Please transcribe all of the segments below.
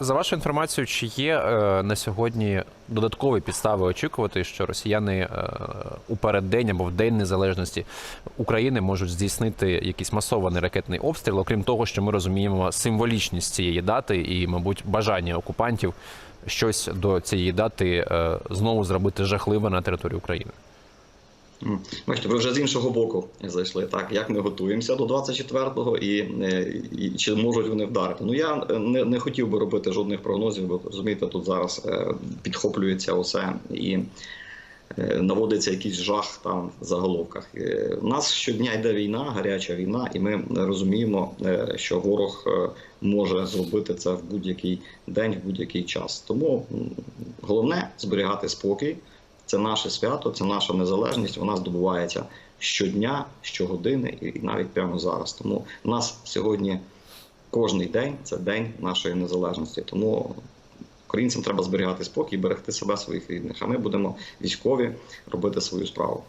За вашою інформацією, чи є е, на сьогодні додаткові підстави очікувати, що росіяни е, у переддень або в день незалежності України можуть здійснити якийсь масований ракетний обстріл, окрім того, що ми розуміємо символічність цієї дати і, мабуть, бажання окупантів щось до цієї дати е, знову зробити жахливе на території України? Бачите, ви вже з іншого боку зайшли. Так, як ми готуємося до 24-го і, е, і чи можуть вони вдарити? Ну я е, не, не хотів би робити жодних прогнозів, бо розумієте, тут зараз е, підхоплюється усе і наводиться якийсь жах там в заголовках. У нас щодня йде війна, гаряча війна, і ми розуміємо, що ворог може зробити це в будь-який день, в будь-який час. Тому головне зберігати спокій. Це наше свято, це наша незалежність. Вона здобувається щодня, щогодини і навіть прямо зараз. Тому у нас сьогодні кожний день це день нашої незалежності. Тому українцям треба зберігати спокій, берегти себе своїх рідних. А ми будемо військові робити свою справу.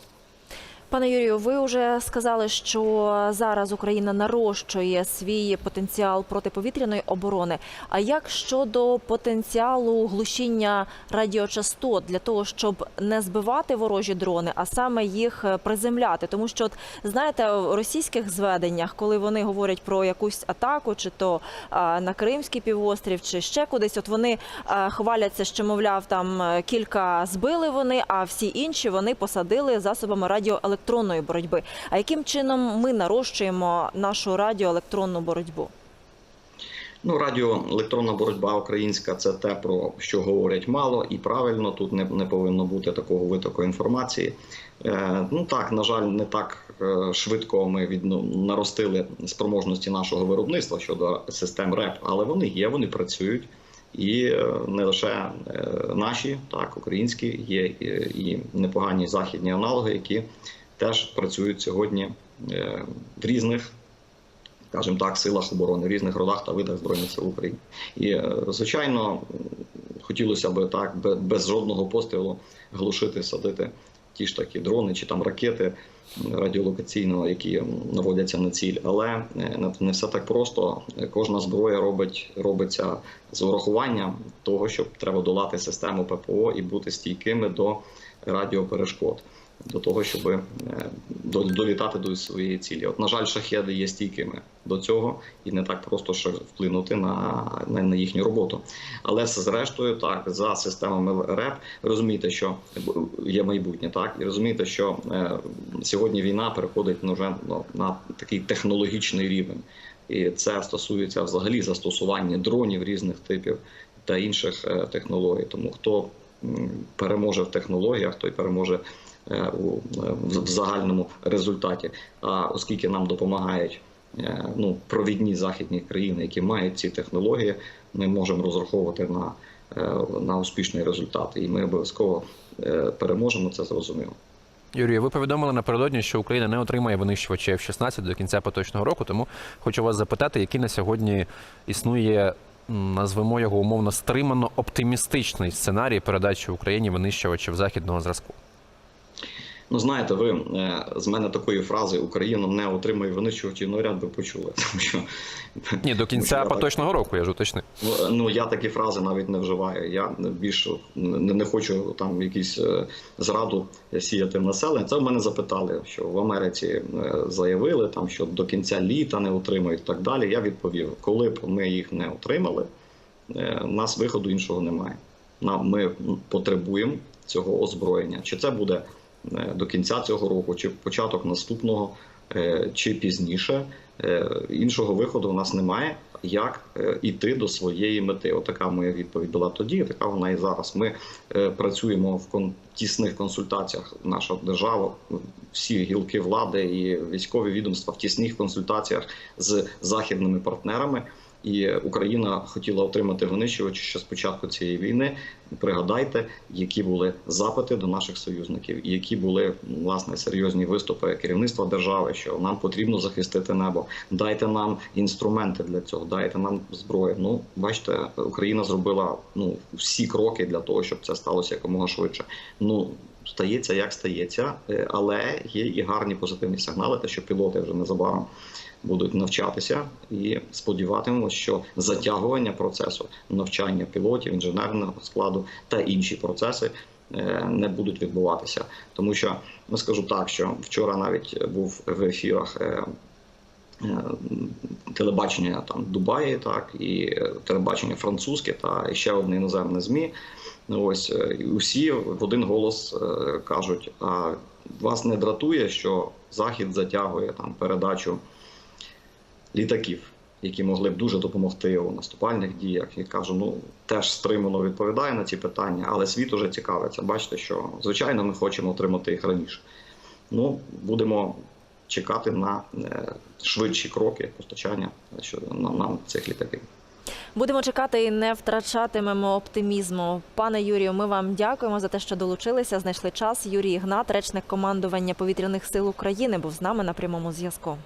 Пане Юрію, ви вже сказали, що зараз Україна нарощує свій потенціал протиповітряної оборони. А як щодо потенціалу глушіння радіочастот для того, щоб не збивати ворожі дрони, а саме їх приземляти? Тому що, от, знаєте, в російських зведеннях, коли вони говорять про якусь атаку, чи то а, на Кримський півострів, чи ще кудись, от вони а, хваляться, що мовляв, там кілька збили вони, а всі інші вони посадили засобами радіоелектронної боротьби. А яким чином ми нарощуємо нашу радіоелектронну боротьбу? Ну, радіоелектронна боротьба українська це те, про що говорять мало і правильно. Тут не, не повинно бути такого витоку інформації. Е, ну так, на жаль, не так е, швидко ми від, наростили спроможності нашого виробництва щодо систем РЕП, але вони є, вони працюють. І е, не лише е, наші, так українські, є і непогані західні аналоги, які теж працюють сьогодні е, в різних скажімо так, силах оборони в різних родах та видах збройних сил України. І е, звичайно, хотілося б так бе- без жодного пострілу глушити, садити ті ж такі дрони чи там ракети радіолокаційного, які наводяться на ціль. Але е, не- все так просто. Кожна зброя робить робиться з урахуванням того, що треба долати систему ППО і бути стійкими до радіоперешкод. До того, щоб е, долітати до своєї цілі. От, на жаль, шахеди є стійкими до цього, і не так просто ще вплинути на, на, на їхню роботу. Але зрештою, так за системами РЕП розумієте, що є майбутнє, так і розумієте, що е, сьогодні війна переходить ну, вже ну, на такий технологічний рівень, і це стосується взагалі застосування дронів різних типів та інших е, технологій. Тому хто переможе в технологіях, той переможе е, у в загальному результаті. А оскільки нам допомагають е, ну, провідні західні країни, які мають ці технології, ми можемо розраховувати на, е, на успішний результат. І ми обов'язково переможемо, це зрозуміло. Юрію, ви повідомили напередодні, що Україна не отримає винищувачі F-16 до кінця поточного року. Тому хочу вас запитати, який на сьогодні існує, назвемо його умовно стримано оптимістичний сценарій передачі Україні винищувачів західного зразку. Ну, знаєте, ви е, з мене такої фрази Україна не отримає винищувачів, ну ряд би почули, тому що Ні, до кінця поточного року, я ж уточнив. Ну, Ну я такі фрази навіть не вживаю. Я більш не, не хочу там якісь е, зраду сіяти в населення. Це в мене запитали, що в Америці е, заявили там, що до кінця літа не отримають і так далі. Я відповів, коли б ми їх не отримали, е, у нас виходу іншого немає. Нам ми потребуємо цього озброєння. Чи це буде е, до кінця цього року, чи початок наступного, е, чи пізніше. Е, Іншого виходу у нас немає, як е, іти до своєї мети. Отака моя відповідь була тоді, така вона і зараз. Ми е, працюємо в тісних консультаціях. Наша держава, всі гілки влади і військові відомства в тісних консультаціях з західними партнерами. І Україна хотіла отримати винищувачі ще з початку цієї війни. Пригадайте, які були запити до наших союзників, і які були власне серйозні виступи керівництва держави, що нам потрібно захистити небо. Дайте нам інструменти для цього, дайте нам зброю. Ну, бачите, Україна зробила ну всі кроки для того, щоб це сталося якомога швидше. Ну стається як стається, е, але є і гарні позитивні сигнали, те, що пілоти вже незабаром будуть навчатися і сподіватимемося, що затягування процесу навчання пілотів, інженерного складу та інші процеси е, не будуть відбуватися. Тому що ну, скажу так, що вчора навіть був в ефірах. е, е, Телебачення там Дубаї, так і телебачення французьке та ще одне іноземне змі. Ну, Ось усі в один голос кажуть: а вас не дратує, що Захід затягує там передачу літаків, які могли б дуже допомогти у наступальних діях. І кажу, ну теж стримано відповідає на ці питання, але світ уже цікавиться. Бачите, що звичайно ми хочемо отримати їх раніше. Ну, будемо чекати на е, швидші кроки постачання щодо нам цих літаків. Будемо чекати і не втрачатимемо оптимізму. Пане Юрію, ми вам дякуємо за те, що долучилися. Знайшли час. Юрій Ігнат, речник командування повітряних сил України, був з нами на прямому зв'язку.